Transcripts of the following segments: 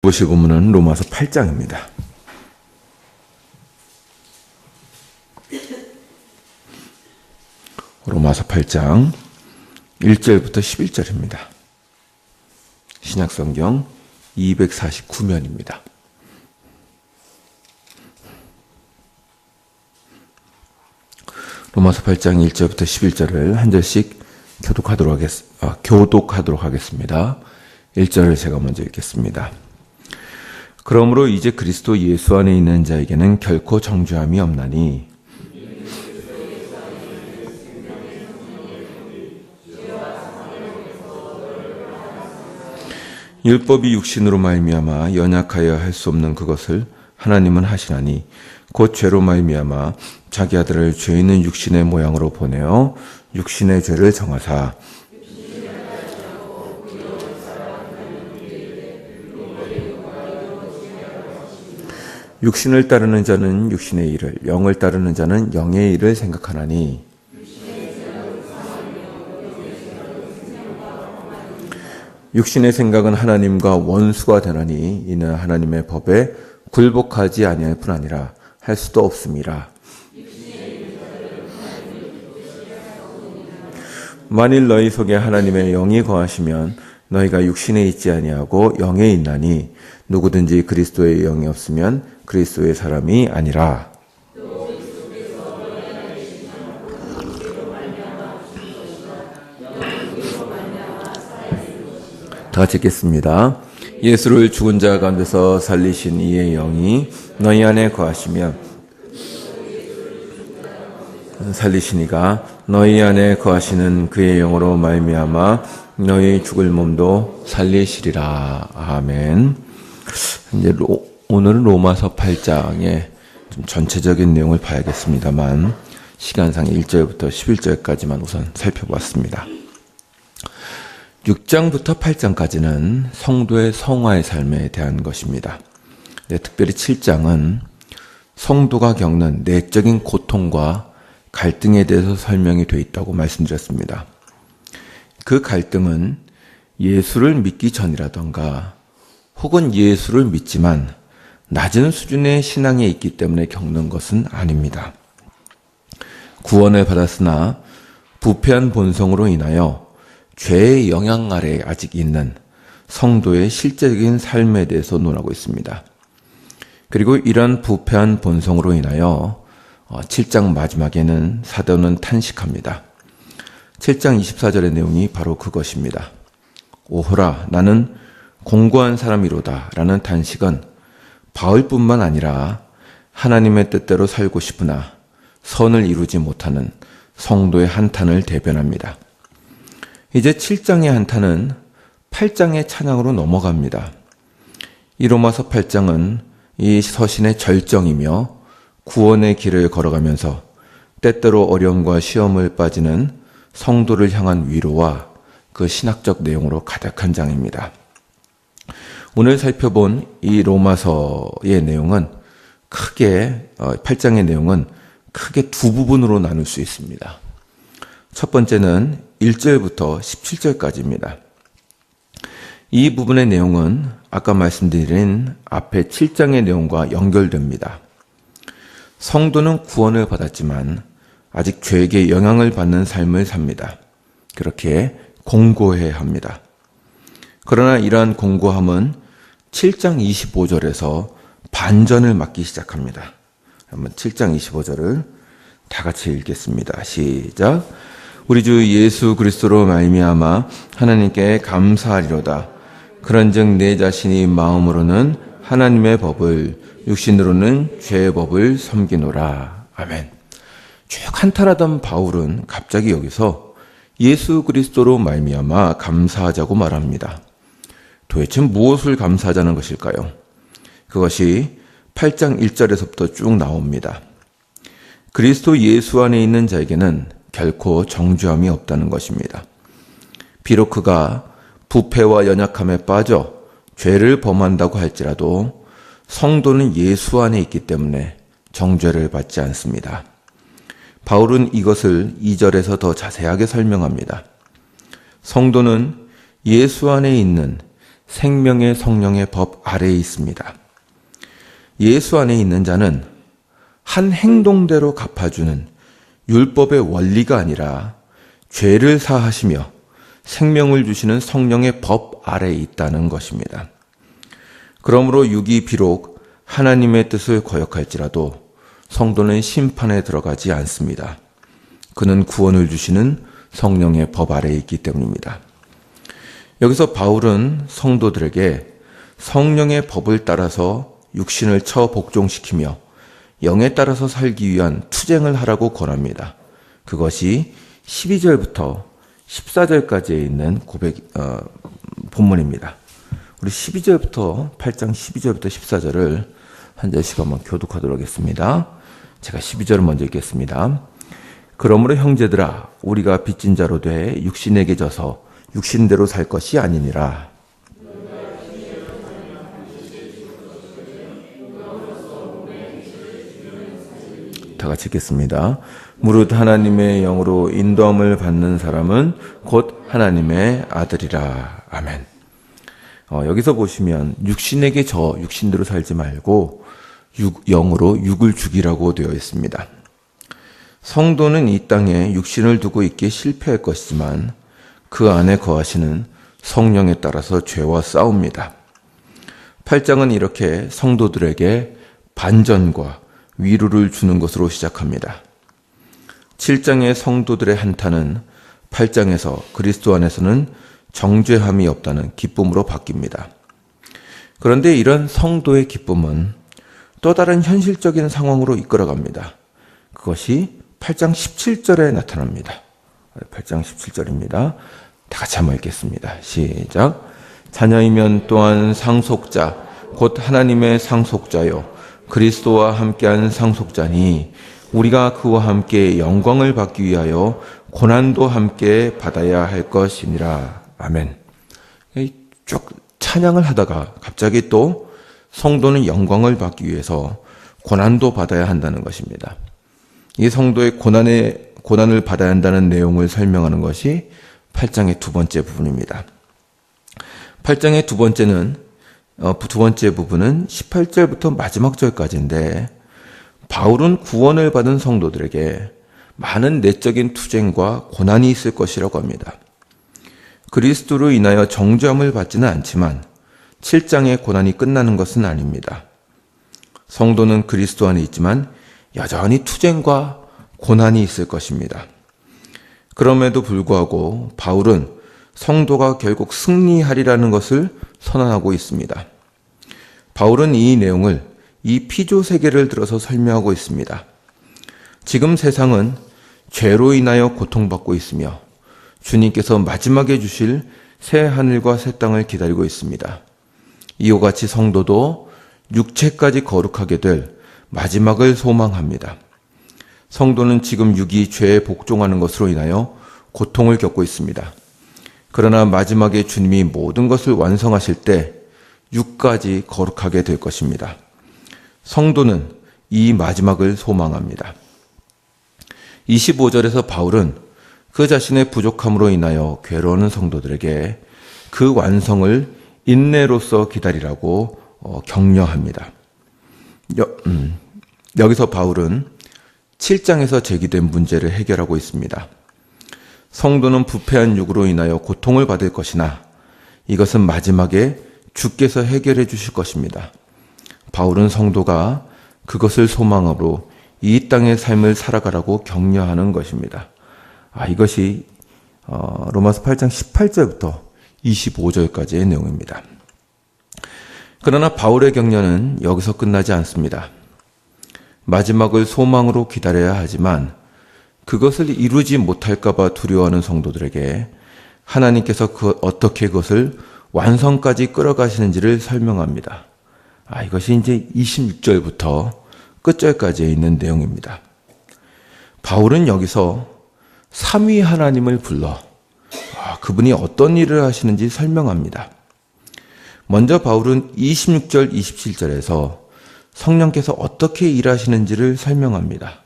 보실 본문은 로마서 8장입니다. 로마서 8장 1절부터 11절입니다. 신약성경 249면입니다. 로마서 8장 1절부터 11절을 한 절씩 교독하도록, 하겠, 아, 교독하도록 하겠습니다. 1절을 제가 먼저 읽겠습니다. 그러므로 이제 그리스도 예수 안에 있는 자에게는 결코 정죄함이 없나니. 율법이 육신으로 말미암아 연약하여 할 수 없는 그것을 하나님은 하시나니 곧 죄로 말미암아 자기 아들을 죄 있는 육신의 모양으로 보내어 육신의 죄를 정하사 육신을 따르는 자는 육신의 일을, 영을 따르는 자는 영의 일을 생각하나니 육신의 생각은 하나님과 원수가 되나니 이는 하나님의 법에 굴복하지 아니할 뿐 아니라 할 수도 없습니다. 만일 너희 속에 하나님의 영이 거하시면 너희가 육신에 있지 아니하고 영에 있나니 누구든지 그리스도의 영이 없으면 그리스도의 사람이 아니라 다 같이 읽겠습니다. 예수를 죽은 자 가운데서 살리신 이의 영이 너희 안에 거하시면 살리시니가 너희 안에 거하시는 그의 영으로 말미암아 너희 죽을 몸도 살리시리라. 아멘. 이제 로, 오늘은 로마서 8장의 좀 전체적인 내용을 봐야겠습니다만 시간상 1절부터 11절까지만 우선 살펴봤습니다. 6장부터 8장까지는 성도의 성화의 삶에 대한 것입니다. 네, 특별히 7장은 성도가 겪는 내적인 고통과 갈등에 대해서 설명이 되어 있다고 말씀드렸습니다. 그 갈등은 예수를 믿기 전이라던가 혹은 예수를 믿지만 낮은 수준의 신앙에 있기 때문에 겪는 것은 아닙니다. 구원을 받았으나 부패한 본성으로 인하여 죄의 영향 아래 아직 있는 성도의 실제적인 삶에 대해서 논하고 있습니다. 그리고 이러한 부패한 본성으로 인하여 7장 어, 마지막에는 사도는 탄식합니다. 7장 24절의 내용이 바로 그것입니다. 오호라 나는 공고한 사람이로다 라는 탄식은 바울뿐만 아니라 하나님의 뜻대로 살고 싶으나 선을 이루지 못하는 성도의 한탄을 대변합니다. 이제 7장의 한탄은 8장의 찬양으로 넘어갑니다. 이 로마서 8장은 이 서신의 절정이며 구원의 길을 걸어가면서 때때로 어려움과 시험을 빠지는 성도를 향한 위로와 그 신학적 내용으로 가득한 장입니다. 오늘 살펴본 이 로마서의 내용은 크게 8장의 어, 내용은 크게 두 부분으로 나눌 수 있습니다. 첫 번째는 1절부터 17절까지입니다. 이 부분의 내용은 아까 말씀드린 앞에 7장의 내용과 연결됩니다. 성도는 구원을 받았지만 아직 죄에게 영향을 받는 삶을 삽니다. 그렇게 공고해야 합니다. 그러나 이러한 공고함은 7장 25절에서 반전을 맞기 시작합니다. 한번 7장 25절을 다 같이 읽겠습니다. 시작. 우리 주 예수 그리스도로 말미암아 하나님께 감사하리로다. 그런즉 내 자신이 마음으로는 하나님의 법을 육신으로는 죄의 법을 섬기노라. 아멘. 쭉 한탄하던 바울은 갑자기 여기서 예수 그리스도로 말미암아 감사하자고 말합니다. 도대체 무엇을 감사하자는 것일까요? 그것이 8장 1절에서부터 쭉 나옵니다. 그리스도 예수 안에 있는 자에게는 결코 정죄함이 없다는 것입니다. 비록 그가 부패와 연약함에 빠져 죄를 범한다고 할지라도 성도는 예수 안에 있기 때문에 정죄를 받지 않습니다. 바울은 이것을 2절에서 더 자세하게 설명합니다. 성도는 예수 안에 있는 생명의 성령의 법 아래에 있습니다. 예수 안에 있는 자는 한 행동대로 갚아주는 율법의 원리가 아니라 죄를 사하시며 생명을 주시는 성령의 법 아래에 있다는 것입니다. 그러므로 육이 비록 하나님의 뜻을 거역할지라도 성도는 심판에 들어가지 않습니다. 그는 구원을 주시는 성령의 법 아래에 있기 때문입니다. 여기서 바울은 성도들에게 성령의 법을 따라서 육신을 처 복종시키며 영에 따라서 살기 위한 투쟁을 하라고 권합니다. 그것이 12절부터 14절까지에 있는 고백, 어, 본문입니다. 우리 12절부터, 8장 12절부터 14절을 한 절씩 한번 교독하도록 하겠습니다. 제가 12절을 먼저 읽겠습니다. 그러므로 형제들아, 우리가 빚진 자로 돼 육신에게 져서 육신대로 살 것이 아니니라. 다 같이 읽겠습니다. 무릇 하나님의 영으로 인도함을 받는 사람은 곧 하나님의 아들이라. 아멘. 어, 여기서 보시면 육신에게 저 육신대로 살지 말고 육, 영으로 육을 죽이라고 되어 있습니다. 성도는 이 땅에 육신을 두고 있기에 실패할 것이지만 그 안에 거하시는 성령에 따라서 죄와 싸웁니다. 8장은 이렇게 성도들에게 반전과 위로를 주는 것으로 시작합니다. 7장의 성도들의 한탄은 8장에서 그리스도 안에서는 정죄함이 없다는 기쁨으로 바뀝니다. 그런데 이런 성도의 기쁨은 또 다른 현실적인 상황으로 이끌어갑니다. 그것이 8장 17절에 나타납니다. 8장 17절입니다. 다 같이 한번 읽겠습니다. 시작. 자녀이면 또한 상속자, 곧 하나님의 상속자요. 그리스도와 함께한 상속자니 우리가 그와 함께 영광을 받기 위하여 고난도 함께 받아야 할 것이니라. 아멘. 쭉 찬양을 하다가 갑자기 또 성도는 영광을 받기 위해서 고난도 받아야 한다는 것입니다. 이 성도의 고난의 고난을 받아야 한다는 내용을 설명하는 것이 8장의 두 번째 부분입니다. 8장의 두 번째는 어, 두 번째 부분은 18절부터 마지막 절까지인데 바울은 구원을 받은 성도들에게 많은 내적인 투쟁과 고난이 있을 것이라고 합니다. 그리스도로 인하여 정죄함을 받지는 않지만 7장의 고난이 끝나는 것은 아닙니다. 성도는 그리스도 안에 있지만 여전히 투쟁과 고난이 있을 것입니다. 그럼에도 불구하고 바울은 성도가 결국 승리하리라는 것을 선언하고 있습니다. 바울은 이 내용을 이 피조 세계를 들어서 설명하고 있습니다. 지금 세상은 죄로 인하여 고통받고 있으며 주님께서 마지막에 주실 새 하늘과 새 땅을 기다리고 있습니다. 이와 같이 성도도 육체까지 거룩하게 될 마지막을 소망합니다. 성도는 지금 육이 죄에 복종하는 것으로 인하여 고통을 겪고 있습니다. 그러나 마지막에 주님이 모든 것을 완성하실 때 육까지 거룩하게 될 것입니다. 성도는 이 마지막을 소망합니다. 25절에서 바울은 그 자신의 부족함으로 인하여 괴로워하는 성도들에게 그 완성을 인내로서 기다리라고 어, 격려합니다. 여, 음, 여기서 바울은 7장에서 제기된 문제를 해결하고 있습니다. 성도는 부패한 육으로 인하여 고통을 받을 것이나 이것은 마지막에 주께서 해결해 주실 것입니다. 바울은 성도가 그것을 소망으로 이 땅의 삶을 살아가라고 격려하는 것입니다. 아, 이것이 어, 로마서 8장 18절부터 25절까지의 내용입니다. 그러나 바울의 격려는 여기서 끝나지 않습니다. 마지막을 소망으로 기다려야 하지만 그것을 이루지 못할까봐 두려워하는 성도들에게 하나님께서 그 어떻게 그것을 완성까지 끌어가시는지를 설명합니다. 아, 이것이 이제 26절부터 끝절까지에 있는 내용입니다. 바울은 여기서 삼위 하나님을 불러 아, 그분이 어떤 일을 하시는지 설명합니다. 먼저 바울은 26절, 27절에서 성령께서 어떻게 일하시는지를 설명합니다.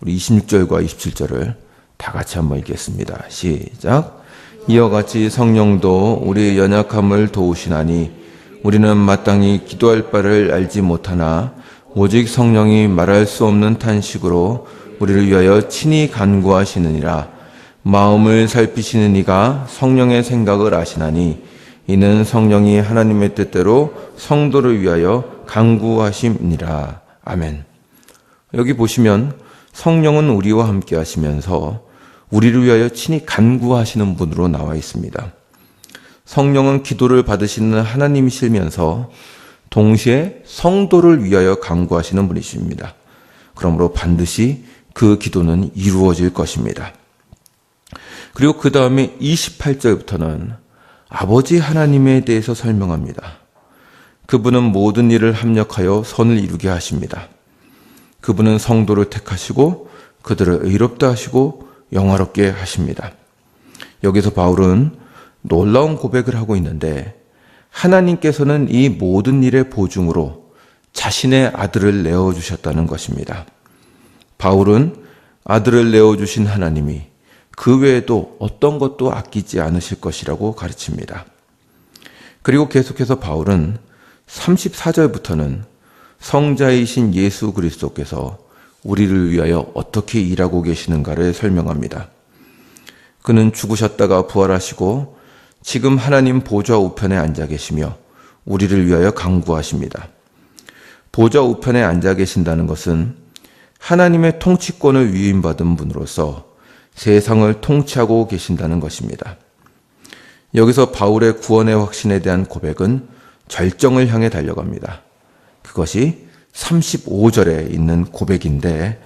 우리 26절과 27절을 다 같이 한번 읽겠습니다. 시작. 이와 같이 성령도 우리의 연약함을 도우시나니 우리는 마땅히 기도할 바를 알지 못하나 오직 성령이 말할 수 없는 탄식으로 우리를 위하여 친히 간구하시느니라 마음을 살피시는 이가 성령의 생각을 아시나니 이는 성령이 하나님의 뜻대로 성도를 위하여 간구하심이니라 아멘. 여기 보시면 성령은 우리와 함께 하시면서 우리를 위하여 친히 간구하시는 분으로 나와 있습니다. 성령은 기도를 받으시는 하나님이시면서 동시에 성도를 위하여 간구하시는 분이십니다. 그러므로 반드시 그 기도는 이루어질 것입니다. 그리고 그 다음에 28절부터는 아버지 하나님에 대해서 설명합니다. 그분은 모든 일을 합력하여 선을 이루게 하십니다. 그분은 성도를 택하시고 그들을 의롭다 하시고 영화롭게 하십니다. 여기서 바울은 놀라운 고백을 하고 있는데 하나님께서는 이 모든 일의 보증으로 자신의 아들을 내어 주셨다는 것입니다. 바울은 아들을 내어 주신 하나님이 그 외에도 어떤 것도 아끼지 않으실 것이라고 가르칩니다. 그리고 계속해서 바울은 34절부터는 성자이신 예수 그리스도께서 우리를 위하여 어떻게 일하고 계시는가를 설명합니다. 그는 죽으셨다가 부활하시고 지금 하나님 보좌 우편에 앉아 계시며 우리를 위하여 강구하십니다. 보좌 우편에 앉아 계신다는 것은 하나님의 통치권을 위임받은 분으로서 세상을 통치하고 계신다는 것입니다. 여기서 바울의 구원의 확신에 대한 고백은 절정을 향해 달려갑니다. 그것이 35절에 있는 고백인데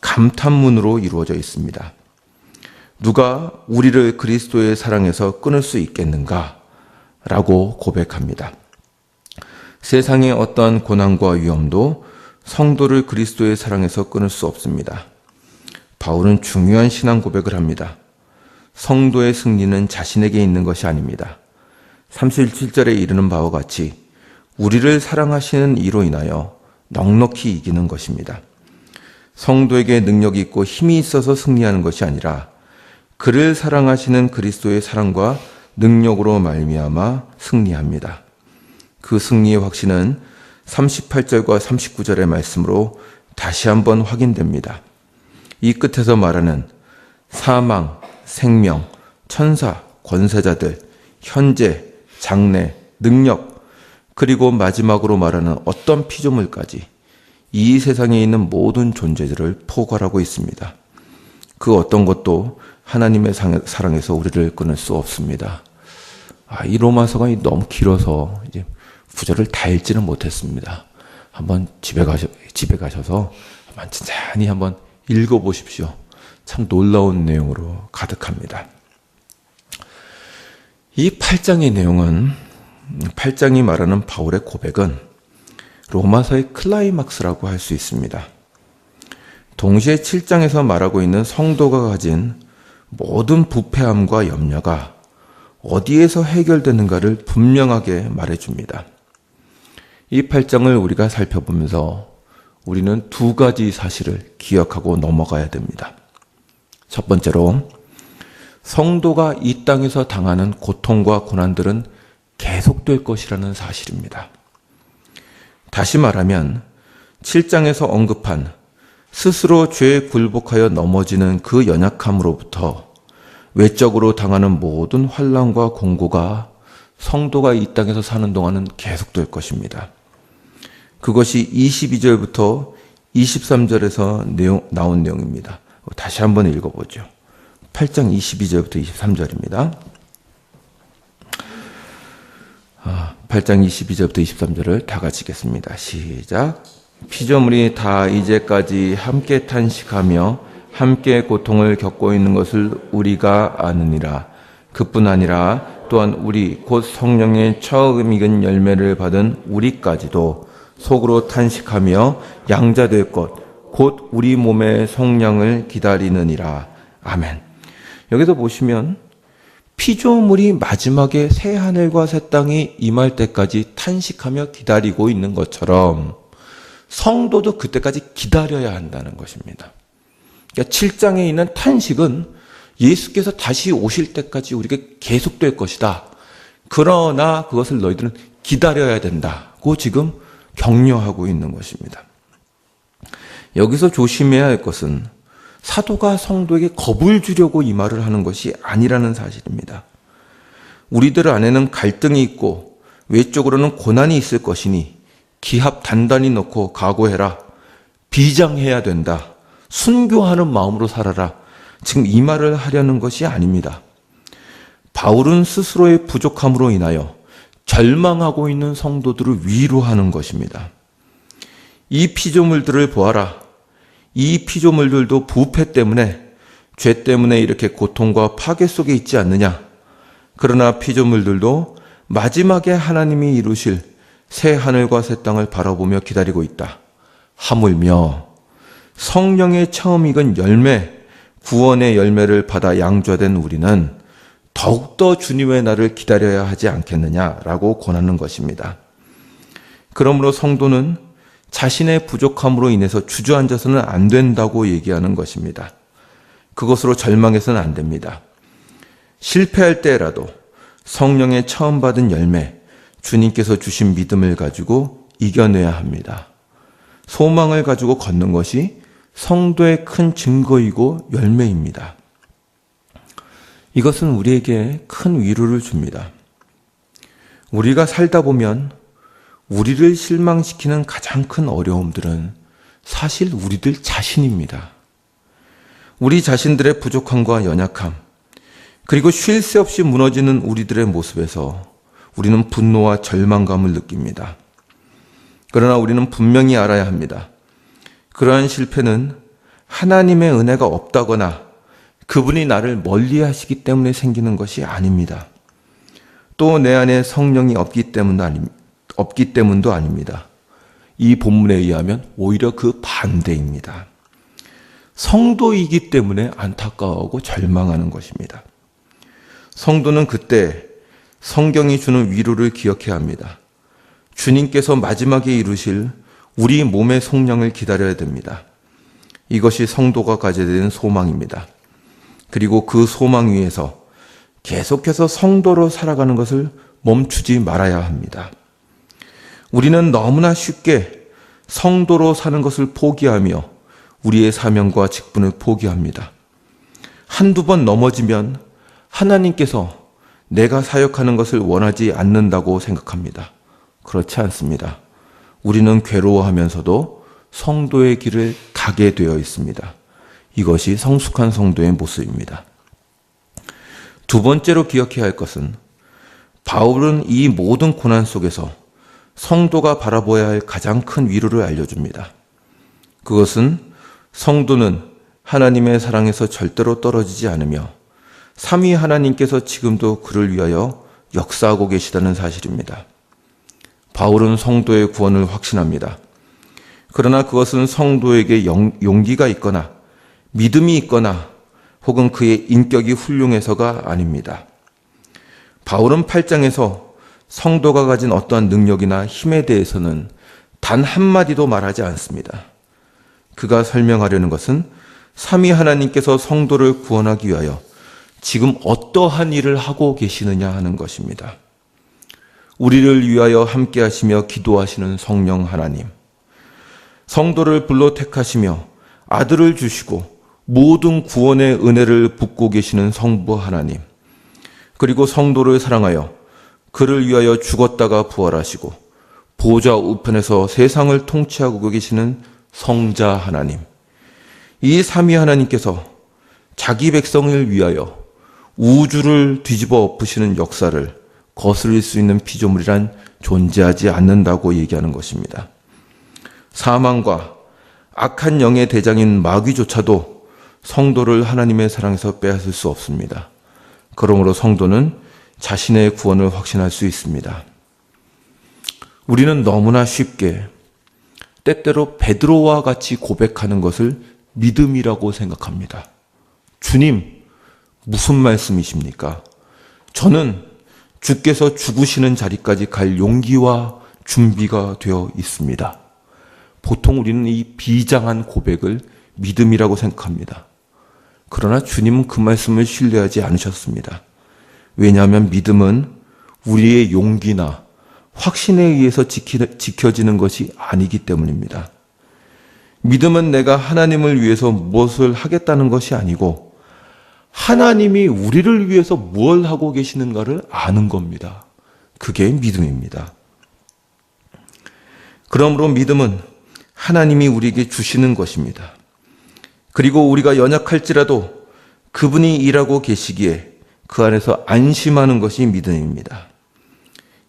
감탄문으로 이루어져 있습니다. 누가 우리를 그리스도의 사랑에서 끊을 수 있겠는가? 라고 고백합니다. 세상의 어떠한 고난과 위험도 성도를 그리스도의 사랑에서 끊을 수 없습니다. 바울은 중요한 신앙 고백을 합니다. 성도의 승리는 자신에게 있는 것이 아닙니다. 37절에 이르는 바와 같이 우리를 사랑하시는 이로 인하여 넉넉히 이기는 것입니다. 성도에게 능력이 있고 힘이 있어서 승리하는 것이 아니라 그를 사랑하시는 그리스도의 사랑과 능력으로 말미암아 승리합니다. 그 승리의 확신은 38절과 39절의 말씀으로 다시 한번 확인됩니다. 이 끝에서 말하는 사망, 생명, 천사, 권세자들, 현재, 장래, 능력, 그리고 마지막으로 말하는 어떤 피조물까지 이 세상에 있는 모든 존재들을 포괄하고 있습니다. 그 어떤 것도 하나님의 사랑에서 우리를 끊을 수 없습니다. 아, 이 로마서가 너무 길어서 이제 구절을 다 읽지는 못했습니다. 한번 집에 가셔, 집에 가셔서 한번 천천히 한번 읽어 보십시오. 참 놀라운 내용으로 가득합니다. 이 8장의 내용은 8장이 말하는 바울의 고백은 로마서의 클라이막스라고 할 수 있습니다. 동시에 7장에서 말하고 있는 성도가 가진 모든 부패함과 염려가 어디에서 해결되는가를 분명하게 말해줍니다. 이 8장을 우리가 살펴보면서 우리는 두 가지 사실을 기억하고 넘어가야 됩니다. 첫 번째로, 성도가 이 땅에서 당하는 고통과 고난들은 계속될 것이라는 사실입니다. 다시 말하면 7장에서 언급한 스스로 죄에 굴복하여 넘어지는 그 연약함으로부터 외적으로 당하는 모든 환란과 공고가 성도가 이 땅에서 사는 동안은 계속될 것입니다. 그것이 22절부터 23절에서 내용, 나온 내용입니다. 다시 한번 읽어보죠. 8장 22절부터 23절입니다. 8장 22절부터 23절을 다 같이 읽겠습니다. 시작. 피조물이 다 이제까지 함께 탄식하며 함께 고통을 겪고 있는 것을 우리가 아느니라. 그뿐 아니라 또한 우리 곧 성령의 처음 익은 열매를 받은 우리까지도 속으로 탄식하며 양자될 것, 곧 우리 몸의 성량을 기다리느니라. 아멘. 여기서 보시면 피조물이 마지막에 새 하늘과 새 땅이 임할 때까지 탄식하며 기다리고 있는 것처럼 성도도 그때까지 기다려야 한다는 것입니다. 그러니까 7장에 있는 탄식은 예수께서 다시 오실 때까지 우리에게 계속될 것이다. 그러나 그것을 너희들은 기다려야 된다고 지금 격려하고 있는 것입니다. 여기서 조심해야 할 것은 사도가 성도에게 겁을 주려고 이 말을 하는 것이 아니라는 사실입니다. 우리들 안에는 갈등이 있고 외적으로는 고난이 있을 것이니 기합 단단히 놓고 각오해라. 비장해야 된다. 순교하는 마음으로 살아라. 지금 이 말을 하려는 것이 아닙니다. 바울은 스스로의 부족함으로 인하여 절망하고 있는 성도들을 위로하는 것입니다. 이 피조물들을 보아라. 이 피조물들도 부패 때문에 죄 때문에 이렇게 고통과 파괴 속에 있지 않느냐. 그러나 피조물들도 마지막에 하나님이 이루실 새 하늘과 새 땅을 바라보며 기다리고 있다. 하물며 성령의 처음 익은 열매, 구원의 열매를 받아 양좌된 우리는 더욱더 주님의 날을 기다려야 하지 않겠느냐라고 권하는 것입니다. 그러므로 성도는 자신의 부족함으로 인해서 주저앉아서는 안 된다고 얘기하는 것입니다. 그것으로 절망해서는 안 됩니다. 실패할 때라도 성령의 처음 받은 열매, 주님께서 주신 믿음을 가지고 이겨내야 합니다. 소망을 가지고 걷는 것이 성도의 큰 증거이고 열매입니다. 이것은 우리에게 큰 위로를 줍니다. 우리가 살다 보면 우리를 실망시키는 가장 큰 어려움들은 사실 우리들 자신입니다. 우리 자신들의 부족함과 연약함, 그리고 쉴 새 없이 무너지는 우리들의 모습에서 우리는 분노와 절망감을 느낍니다. 그러나 우리는 분명히 알아야 합니다. 그러한 실패는 하나님의 은혜가 없다거나 그분이 나를 멀리 하시기 때문에 생기는 것이 아닙니다. 또 내 안에 성령이 없기 때문도, 아니, 없기 때문도 아닙니다. 이 본문에 의하면 오히려 그 반대입니다. 성도이기 때문에 안타까워하고 절망하는 것입니다. 성도는 그때 성경이 주는 위로를 기억해야 합니다. 주님께서 마지막에 이루실 우리 몸의 속량을 기다려야 됩니다. 이것이 성도가 가져야 되는 소망입니다. 그리고 그 소망 위에서 계속해서 성도로 살아가는 것을 멈추지 말아야 합니다. 우리는 너무나 쉽게 성도로 사는 것을 포기하며 우리의 사명과 직분을 포기합니다. 한두 번 넘어지면 하나님께서 내가 사역하는 것을 원하지 않는다고 생각합니다. 그렇지 않습니다. 우리는 괴로워하면서도 성도의 길을 가게 되어 있습니다. 이것이 성숙한 성도의 모습입니다. 두 번째로 기억해야 할 것은 바울은 이 모든 고난 속에서 성도가 바라보아야 할 가장 큰 위로를 알려줍니다. 그것은 성도는 하나님의 사랑에서 절대로 떨어지지 않으며 삼위 하나님께서 지금도 그를 위하여 역사하고 계시다는 사실입니다. 바울은 성도의 구원을 확신합니다. 그러나 그것은 성도에게 용기가 있거나 믿음이 있거나 혹은 그의 인격이 훌륭해서가 아닙니다. 바울은 8장에서 성도가 가진 어떠한 능력이나 힘에 대해서는 단 한마디도 말하지 않습니다. 그가 설명하려는 것은 삼위 하나님께서 성도를 구원하기 위하여 지금 어떠한 일을 하고 계시느냐 하는 것입니다. 우리를 위하여 함께 하시며 기도하시는 성령 하나님. 성도를 불러 택하시며 아들을 주시고 모든 구원의 은혜를 붓고 계시는 성부 하나님, 그리고 성도를 사랑하여 그를 위하여 죽었다가 부활하시고 보좌 우편에서 세상을 통치하고 계시는 성자 하나님, 이 삼위 하나님께서 자기 백성을 위하여 우주를 뒤집어 엎으시는 역사를 거스릴 수 있는 피조물이란 존재하지 않는다고 얘기하는 것입니다. 사망과 악한 영의 대장인 마귀조차도 성도를 하나님의 사랑에서 빼앗을 수 없습니다. 그러므로 성도는 자신의 구원을 확신할 수 있습니다. 우리는 너무나 쉽게 때때로 베드로와 같이 고백하는 것을 믿음이라고 생각합니다. 주님, 무슨 말씀이십니까? 저는 주께서 죽으시는 자리까지 갈 용기와 준비가 되어 있습니다. 보통 우리는 이 비장한 고백을 믿음이라고 생각합니다. 그러나 주님은 그 말씀을 신뢰하지 않으셨습니다. 왜냐하면 믿음은 우리의 용기나 확신에 의해서 지켜지는 것이 아니기 때문입니다. 믿음은 내가 하나님을 위해서 무엇을 하겠다는 것이 아니고 하나님이 우리를 위해서 무엇 하고 계시는가를 아는 겁니다. 그게 믿음입니다. 그러므로 믿음은 하나님이 우리에게 주시는 것입니다. 그리고 우리가 연약할지라도 그분이 일하고 계시기에 그 안에서 안심하는 것이 믿음입니다.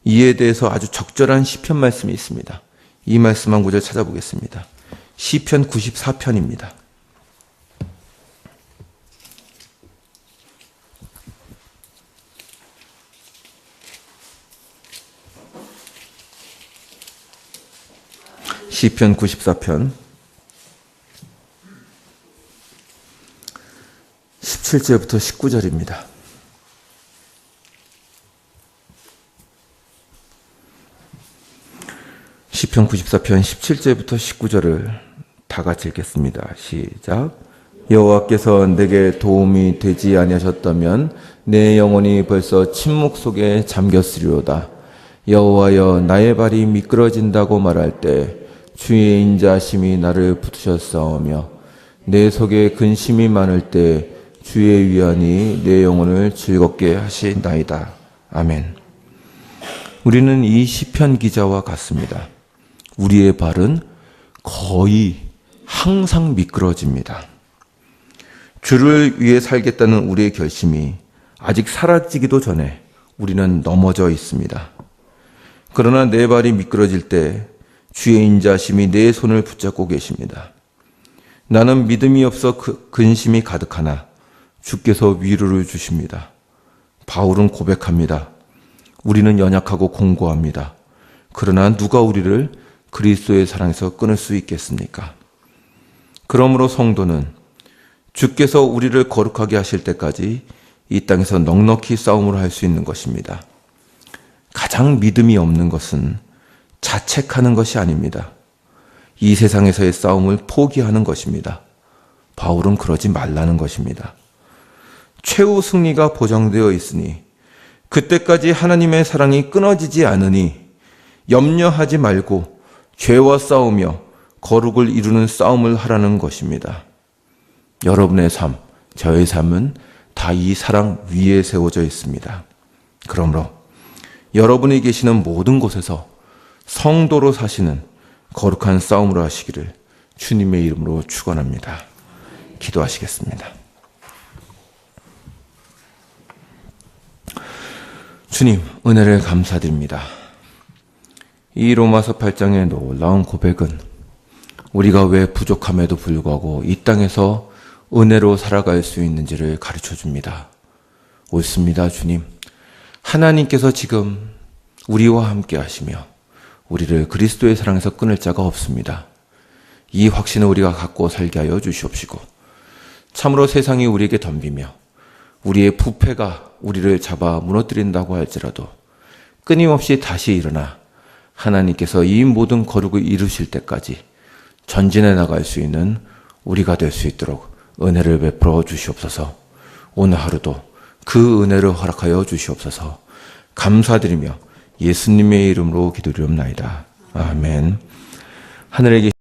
이에 대해서 아주 적절한 시편 말씀이 있습니다. 이 말씀 한 구절 찾아보겠습니다. 시편 94편입니다. 시편 94편 17절부터 19절입니다. 시편 94편 17절부터 19절을 다 같이 읽겠습니다. 시작. 여호와께서 내게 도움이 되지 아니하셨다면 내 영혼이 벌써 침묵 속에 잠겼으리로다. 여호와여 나의 발이 미끄러진다고 말할 때 주의 인자심이 나를 붙으셨사오며 내 속에 근심이 많을 때 주의 위안이 내 영혼을 즐겁게 하시나이다. 아멘. 우리는 이 시편 기자와 같습니다. 우리의 발은 거의 항상 미끄러집니다. 주를 위해 살겠다는 우리의 결심이 아직 사라지기도 전에 우리는 넘어져 있습니다. 그러나 내 발이 미끄러질 때 주의 인자심이 내 손을 붙잡고 계십니다. 나는 믿음이 없어 그 근심이 가득하나 주께서 위로를 주십니다. 바울은 고백합니다. 우리는 연약하고 공고합니다. 그러나 누가 우리를 그리스도의 사랑에서 끊을 수 있겠습니까? 그러므로 성도는 주께서 우리를 거룩하게 하실 때까지 이 땅에서 넉넉히 싸움을 할 수 있는 것입니다. 가장 믿음이 없는 것은 자책하는 것이 아닙니다. 이 세상에서의 싸움을 포기하는 것입니다. 바울은 그러지 말라는 것입니다. 최후 승리가 보장되어 있으니 그때까지 하나님의 사랑이 끊어지지 않으니 염려하지 말고 죄와 싸우며 거룩을 이루는 싸움을 하라는 것입니다. 여러분의 삶, 저의 삶은 다 이 사랑 위에 세워져 있습니다. 그러므로 여러분이 계시는 모든 곳에서 성도로 사시는 거룩한 싸움으로 하시기를 주님의 이름으로 축원합니다. 기도하시겠습니다. 주님, 은혜를 감사드립니다. 이 로마서 8장의 놀라운 고백은 우리가 왜 부족함에도 불구하고 이 땅에서 은혜로 살아갈 수 있는지를 가르쳐 줍니다. 옳습니다, 주님. 하나님께서 지금 우리와 함께 하시며 우리를 그리스도의 사랑에서 끊을 자가 없습니다. 이 확신을 우리가 갖고 살게 하여 주시옵시고 참으로 세상이 우리에게 덤비며 우리의 부패가 우리를 잡아 무너뜨린다고 할지라도 끊임없이 다시 일어나 하나님께서 이 모든 거룩을 이루실 때까지 전진해 나갈 수 있는 우리가 될 수 있도록 은혜를 베풀어 주시옵소서. 오늘 하루도 그 은혜를 허락하여 주시옵소서. 감사드리며 예수님의 이름으로 기도드리옵나이다. 아멘. 하늘에 계신